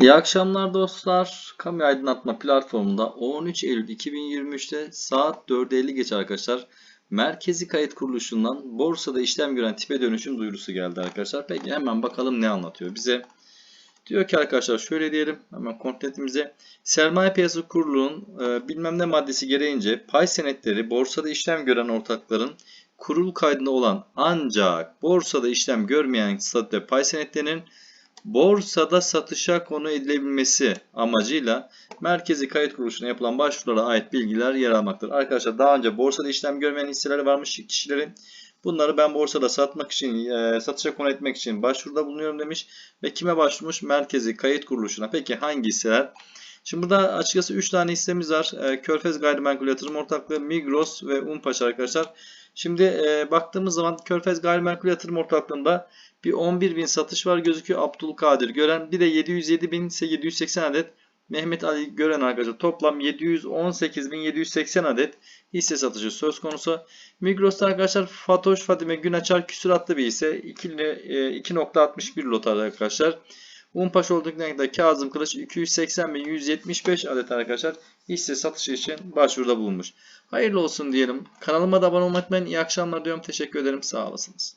İyi akşamlar dostlar. Kamu aydınlatma platformunda 13 Eylül 2023'te saat 4.50 geç arkadaşlar. Merkezi kayıt kuruluşundan borsada işlem gören tipe dönüşüm duyurusu geldi arkadaşlar. Peki hemen bakalım ne anlatıyor bize. Diyor ki arkadaşlar şöyle diyelim hemen kontentimize. Sermaye Piyasası Kurulu'nun e, bilmem ne maddesi gereğince pay senetleri borsada işlem gören ortakların kurul kaydında olan ancak borsada işlem görmeyen statüde pay senetlerinin borsada satışa konu edilebilmesi amacıyla merkezi kayıt kuruluşuna yapılan başvurulara ait bilgiler yer almaktadır. Arkadaşlar daha önce borsada işlem görmeyen hisseleri varmış kişilerin. Bunları ben borsada satmak için, e, satışa konu etmek için başvuruda bulunuyorum demiş. Ve kime başvurmuş? Merkezi kayıt kuruluşuna. Peki hangi hisseler? Şimdi burada açıkçası 3 tane hissemiz var. E, Körfez Gayrimenkul Yatırım Ortaklığı, Migros ve Unpaş arkadaşlar. Şimdi e, baktığımız zaman Körfez Gayrimenkul Yatırım Ortaklığı'nda bir 11 bin satış var gözüküyor Abdülkadir Gören. Bir de 707.780 adet Mehmet Ali Gören arkadaşlar. Toplam 718.780 adet hisse satışı söz konusu. Migros'ta arkadaşlar Fatoş Fadime Günaçar küsuratlı bir hisse. 2.61 lot arkadaşlar. Unpaş Holding'de Kazım Kılıç 280.175 adet arkadaşlar hisse satışı için başvuruda bulunmuş. Hayırlı olsun diyelim. Kanalıma da abone olmayı unutmayın. İyi akşamlar diyorum. Teşekkür ederim. Sağ olasınız.